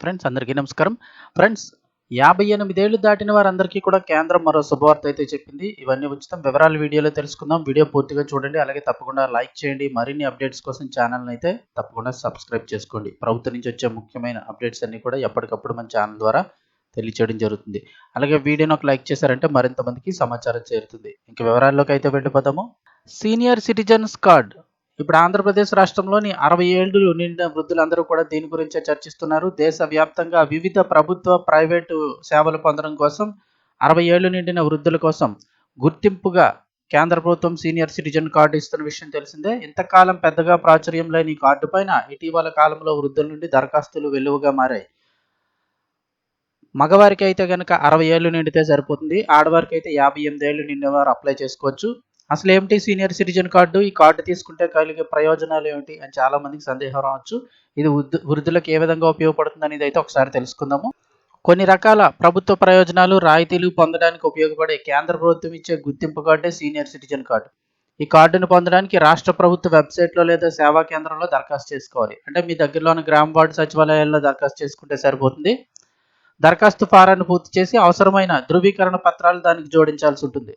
Friends అందరికీ నమస్కారం. Friends యాభై ఎనిమిదేళ్ళు దాటిన వారందరికీ కూడా కేంద్రం మరో శుభవార్త అయితే చెప్పింది. ఇవన్నీ ఉచితం వివరాలు వీడియోలో తెలుసుకుందాం. వీడియో పూర్తిగా చూడండి. అలాగే తప్పకుండా లైక్ చేయండి. మరిన్ని అప్డేట్స్ కోసం ఛానల్ అయితే తప్పకుండా సబ్స్క్రైబ్ చేసుకోండి. ప్రభుత్వం నుంచి వచ్చే ముఖ్యమైన అప్డేట్స్ అన్ని కూడా ఎప్పటికప్పుడు మన ఛానల్ ద్వారా తెలియచేయడం జరుగుతుంది. అలాగే వీడియోని ఒక లైక్ చేశారంటే మరింత మందికి సమాచారం చేరుతుంది. ఇంకా వివరాల్లోకి అయితే వెళ్ళిపోతాము సీనియర్ సిటిజన్స్ కార్డ్ ఇప్పుడు ఆంధ్రప్రదేశ్ రాష్ట్రంలోని అరవై ఏళ్ళు నిండిన వృద్ధులందరూ కూడా దీని గురించే చర్చిస్తున్నారు. దేశవ్యాప్తంగా వివిధ ప్రభుత్వ ప్రైవేటు సేవలు పొందడం కోసం అరవై ఏళ్ళు నిండిన వృద్ధుల కోసం గుర్తింపుగా కేంద్ర ప్రభుత్వం సీనియర్ సిటిజన్ కార్డు ఇస్తున్న విషయం తెలిసిందే. ఇంతకాలం పెద్దగా ప్రాచుర్యం లేని ఈ కార్డు పైన ఇటీవల కాలంలో వృద్ధుల నుండి దరఖాస్తులు వెలువగా మారాయి. మగవారికి అయితే కనుక అరవై ఏళ్ళు నిండితే సరిపోతుంది. ఆడవారికి అయితే యాభై ఎనిమిది ఏళ్ళు నిండిన వారు అప్లై చేసుకోవచ్చు. అసలు ఏమిటి సీనియర్ సిటిజన్ కార్డు? ఈ కార్డు తీసుకుంటే కలిగే ప్రయోజనాలు ఏమిటి? అని చాలా మందికి సందేహం రావచ్చు. ఇది వృద్ధులకు ఏ విధంగా ఉపయోగపడుతుంది అనేది అయితే ఒకసారి తెలుసుకుందాము. కొన్ని రకాల ప్రభుత్వ ప్రయోజనాలు రాయితీలు పొందడానికి ఉపయోగపడే కేంద్ర ప్రభుత్వం ఇచ్చే గుర్తింపు కార్డే సీనియర్ సిటిజన్ కార్డు. ఈ కార్డును పొందడానికి రాష్ట్ర ప్రభుత్వ వెబ్సైట్లో లేదా సేవా కేంద్రంలో దరఖాస్తు చేసుకోవాలి. అంటే మీ దగ్గరలోని గ్రామ వార్డు సచివాలయాల్లో దరఖాస్తు చేసుకుంటే సరిపోతుంది. దరఖాస్తు ఫారాన్ని పూర్తి చేసి అవసరమైన ధృవీకరణ పత్రాలు దానికి జోడించాల్సి ఉంటుంది.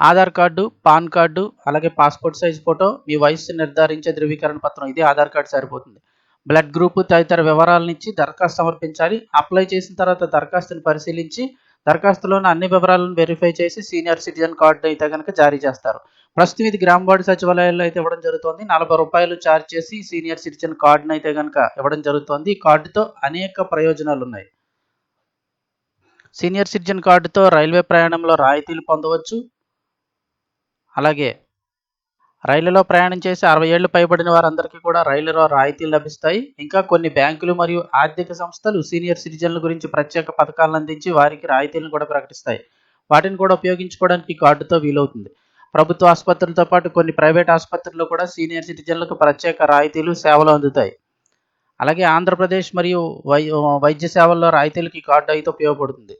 ఆధార్ కార్డు పాన్ కార్డు అలాగే పాస్పోర్ట్ సైజ్ ఫోటో మీ వయస్సు నిర్ధారించే ధృవీకరణ పత్రం ఇది ఆధార్ కార్డు సరిపోతుంది. బ్లడ్ గ్రూప్ తదితర వివరాలనిచ్చి దరఖాస్తు సమర్పించాలి. అప్లై చేసిన తర్వాత దరఖాస్తుని పరిశీలించి దరఖాస్తులోని అన్ని వివరాలను వెరిఫై చేసి సీనియర్ సిటిజన్ కార్డు అయితే కనుక జారీ చేస్తారు. ప్రస్తుతం ఇది గ్రామ వార్డు సచివాలయాల్లో అయితే ఇవ్వడం జరుగుతుంది. నలభై రూపాయలు ఛార్జ్ చేసి సీనియర్ సిటిజన్ కార్డును అయితే కనుక ఇవ్వడం జరుగుతుంది. ఈ కార్డుతో అనేక ప్రయోజనాలు ఉన్నాయి. సీనియర్ సిటిజన్ కార్డుతో రైల్వే ప్రయాణంలో రాయితీలు పొందవచ్చు. అలాగే రైలులో ప్రయాణం చేసి అరవై ఏళ్ళు పైబడిన వారందరికీ కూడా రైలులో రాయితీలు లభిస్తాయి. ఇంకా కొన్ని బ్యాంకులు మరియు ఆర్థిక సంస్థలు సీనియర్ సిటిజన్ల గురించి ప్రత్యేక పథకాలను అందించి వారికి రాయితీలను కూడా ప్రకటిస్తాయి. వాటిని కూడా ఉపయోగించుకోవడానికి కార్డుతో వీలవుతుంది. ప్రభుత్వ ఆసుపత్రులతో పాటు కొన్ని ప్రైవేట్ ఆసుపత్రుల్లో కూడా సీనియర్ సిటిజన్లకు ప్రత్యేక రాయితీలు సేవలు అందుతాయి. అలాగే ఆంధ్రప్రదేశ్ మరియు వై వైద్య సేవల్లో రాయితీలకి కార్డు అయితే ఉపయోగపడుతుంది.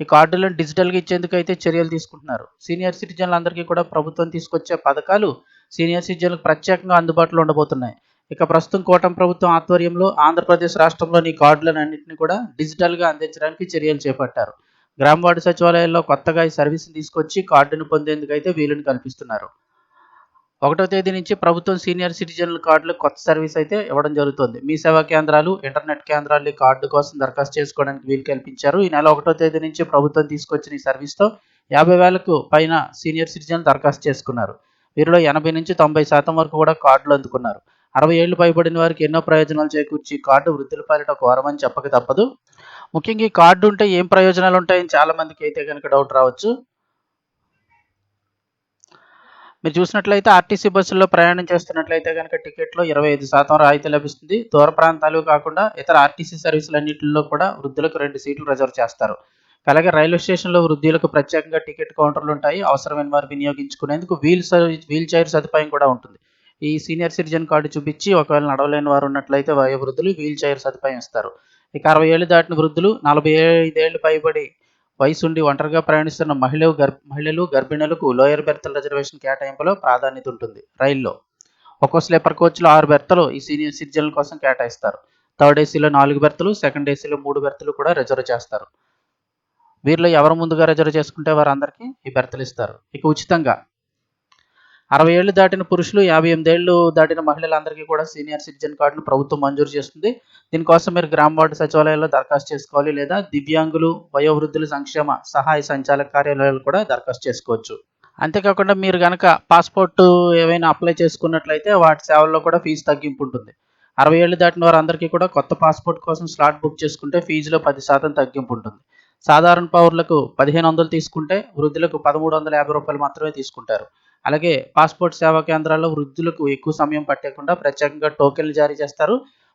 ఈ కార్డులను డిజిటల్గా ఇచ్చేందుకు అయితే చర్యలు తీసుకుంటున్నారు. సీనియర్ సిటిజన్లందరికీ కూడా ప్రభుత్వం తీసుకొచ్చే పథకాలు సీనియర్ సిటిజన్లకు ప్రత్యేకంగా అందుబాటులో ఉండబోతున్నాయి. ఇక ప్రస్తుతం కోటం ప్రభుత్వం ఆధ్వర్యంలో ఆంధ్రప్రదేశ్ రాష్ట్రంలోని కార్డులను అన్నింటినీ కూడా డిజిటల్గా అందించడానికి చర్యలు చేపట్టారు. గ్రామవార్డు సచివాలయాల్లో కొత్తగా ఈ సర్వీస్ని తీసుకొచ్చి కార్డును పొందేందుకు అయితే వీలుని కల్పిస్తున్నారు. ఒకటో తేదీ నుంచి ప్రభుత్వం సీనియర్ సిటిజన్ల కార్డులు కొత్త సర్వీస్ అయితే ఇవ్వడం జరుగుతుంది. మీ సేవా కేంద్రాలు ఇంటర్నెట్ కేంద్రాలు ఈ కార్డు కోసం దరఖాస్తు చేసుకోవడానికి వీలు కల్పించారు. ఈ నెల ఒకటో తేదీ నుంచి ప్రభుత్వం తీసుకొచ్చిన ఈ సర్వీస్తో యాభై వేలకు పైన సీనియర్ సిటిజన్ దరఖాస్తు చేసుకున్నారు. వీరిలో ఎనభై నుంచి తొంభై శాతం వరకు కూడా కార్డులు అందుకున్నారు. అరవై ఏళ్ళు పైబడిన వారికి ఎన్నో ప్రయోజనాలు చేకూర్చి కార్డు వృద్ధుల పాలిట ఒక చెప్పక తప్పదు. ముఖ్యంగా ఈ కార్డు ఉంటే ఏం ప్రయోజనాలు ఉంటాయని చాలా మందికి అయితే కనుక డౌట్ రావచ్చు. మీరు చూసినట్లయితే ఆర్టీసీ బస్సుల్లో ప్రయాణం చేస్తున్నట్లయితే కనుక టికెట్లో ఇరవై ఐదు శాతం రాయితీ లభిస్తుంది. దూర ప్రాంతాలు కాకుండా ఇతర ఆర్టీసీ సర్వీసులన్నింటిలో కూడా వృద్ధులకు రెండు సీట్లు రిజర్వ్ చేస్తారు. అలాగే రైల్వే స్టేషన్లో వృద్ధులకు ప్రత్యేకంగా టికెట్ కౌంటర్లు ఉంటాయి. అవసరమైన వారు వినియోగించుకునేందుకు వీల్ వీల్ చైర్ సదుపాయం కూడా ఉంటుంది. ఈ సీనియర్ సిటిజన్ కార్డు చూపించి ఒకవేళ నడవలేని వారు ఉన్నట్లయితే వయోవృద్ధులు వీల్ చైర్ సదుపాయం ఇస్తారు. ఇక అరవై ఏళ్ళు దాటిన వృద్ధులు నలభై ఐదేళ్ళు పైబడి వయసు ఉండి ఒంటరిగా ప్రయాణిస్తున్న మహిళలు గర్భ మహిళలు గర్భిణులకు లోయర్ బెర్తల రిజర్వేషన్ కేటాయింపులో ప్రాధాన్యత ఉంటుంది రైల్లో. ఒక్కో స్లీపర్ కోచ్లో ఆరు బెర్తలు ఈ సీనియర్ సిటిజన్ల కోసం కేటాయిస్తారు. థర్డ్ ఏసీలో నాలుగు బెర్తలు సెకండ్ ఏసీలో మూడు బెర్తలు కూడా రిజర్వ్ చేస్తారు. వీరిలో ఎవరు ముందుగా రిజర్వ్ చేసుకుంటే వారందరికీ ఈ బెర్తలు ఇస్తారు. ఇక ఉచితంగా అరవై ఏళ్ళు దాటిన పురుషులు యాభై ఎనిమిది ఏళ్ళు దాటిన మహిళలందరికీ కూడా సీనియర్ సిటిజన్ కార్డును ప్రభుత్వం మంజూరు చేస్తుంది. దీనికోసం మీరు గ్రామ వార్డు సచివాలయంలో దరఖాస్తు చేసుకోవాలి లేదా దివ్యాంగులు వయోవృద్ధుల సంక్షేమ సహాయ సంచాలక కార్యాలయాలు కూడా దరఖాస్తు చేసుకోవచ్చు. అంతేకాకుండా మీరు కనుక పాస్పోర్ట్ ఏవైనా అప్లై చేసుకున్నట్లయితే వాటి సేవల్లో కూడా ఫీజు తగ్గింపు ఉంటుంది. అరవై ఏళ్ళు దాటిన వారందరికీ కూడా కొత్త పాస్పోర్ట్ కోసం స్లాట్ బుక్ చేసుకుంటే ఫీజులో పది శాతం తగ్గింపు ఉంటుంది. సాధారణ పౌరులకు పదిహేను వందలు తీసుకుంటే వృద్ధులకు పదమూడు వందల యాభై రూపాయలు మాత్రమే తీసుకుంటారు. అలాగే పాస్పోర్ట్ సేవా కేంద్రాల్లో వృద్ధులకు ఎక్కువ సమయం పట్టకుండా ప్రత్యేకంగా టోకెన్లు జారీ చేస్తారు.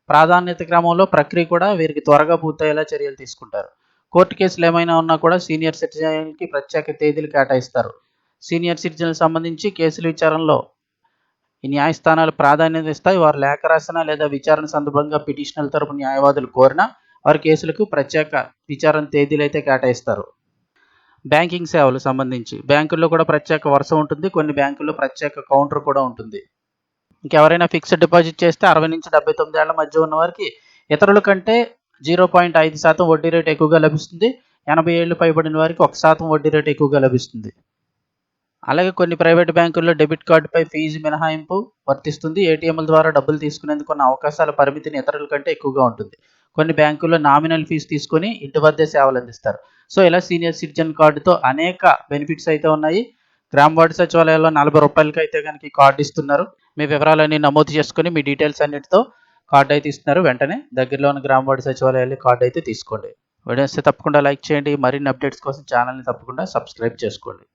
ప్రాధాన్యత క్రమంలో ప్రక్రియ కూడా వీరికి త్వరగా పూర్తయ్యేలా చర్యలు తీసుకుంటారు. కోర్టు కేసులు ఏమైనా ఉన్నా కూడా సీనియర్ సిటిజన్కి ప్రత్యేక తేదీలు కేటాయిస్తారు. సీనియర్ సిటిజన్లకు సంబంధించి కేసుల విచారణలో ఈ న్యాయస్థానాలు ప్రాధాన్యత ఇస్తాయి. వారు లేఖ రాసిన లేదా విచారణ సందర్భంగా పిటిషనర్ తరపు న్యాయవాదులు కోరినా వారి కేసులకు ప్రత్యేక విచారణ తేదీలు అయితే కేటాయిస్తారు. బ్యాంకింగ్ సేవలు సంబంధించి. బ్యాంకుల్లో కూడా ప్రత్యేక వరుస ఉంటుంది. కొన్ని బ్యాంకుల్లో ప్రత్యేక కౌంటర్ కూడా ఉంటుంది. ఇంకెవరైనా ఫిక్స్డ్ డిపాజిట్ చేస్తే అరవై నుంచి డెబ్బై తొమ్మిది ఏళ్ళ మధ్య ఉన్న వారికి ఇతరుల కంటే జీరో పాయింట్ ఐదు శాతం వడ్డీ రేటు ఎక్కువగా లభిస్తుంది. ఎనభై ఏళ్ళు పైబడిన వారికి ఒక శాతం వడ్డీ రేటు ఎక్కువగా లభిస్తుంది. అలాగే కొన్ని ప్రైవేట్ బ్యాంకుల్లో డెబిట్ కార్డుపై ఫీజు మినహాయింపు వర్తిస్తుంది. ఏటీఎంల ద్వారా డబ్బులు తీసుకునేందుకు ఉన్న అవకాశాల పరిమితిని ఇతరుల కంటే ఎక్కువగా ఉంటుంది. కొన్ని బ్యాంకుల్లో నామినల్ ఫీజు తీసుకొని ఇంటి వద్దే సేవలు అందిస్తారు. సో ఇలా సీనియర్ సిటిజన్ కార్డుతో అనేక బెనిఫిట్స్ అయితే ఉన్నాయి. గ్రామ వార్డు సచివాలయాల్లో నలభై రూపాయలకి అయితే కనుక కార్డు ఇస్తున్నారు. మీ వివరాలన్నీ నమోదు చేసుకొని మీ డీటెయిల్స్ అన్నిటితో కార్డు అయితే ఇస్తున్నారు. వెంటనే దగ్గరలో ఉన్న గ్రామ వార్డు సచివాలయాల్లో కార్డు అయితే తీసుకోండి. వీడియోస్ తప్పకుండా లైక్ చేయండి. మరిన్ని అప్డేట్స్ కోసం ఛానల్ని తప్పకుండా సబ్స్క్రైబ్ చేసుకోండి.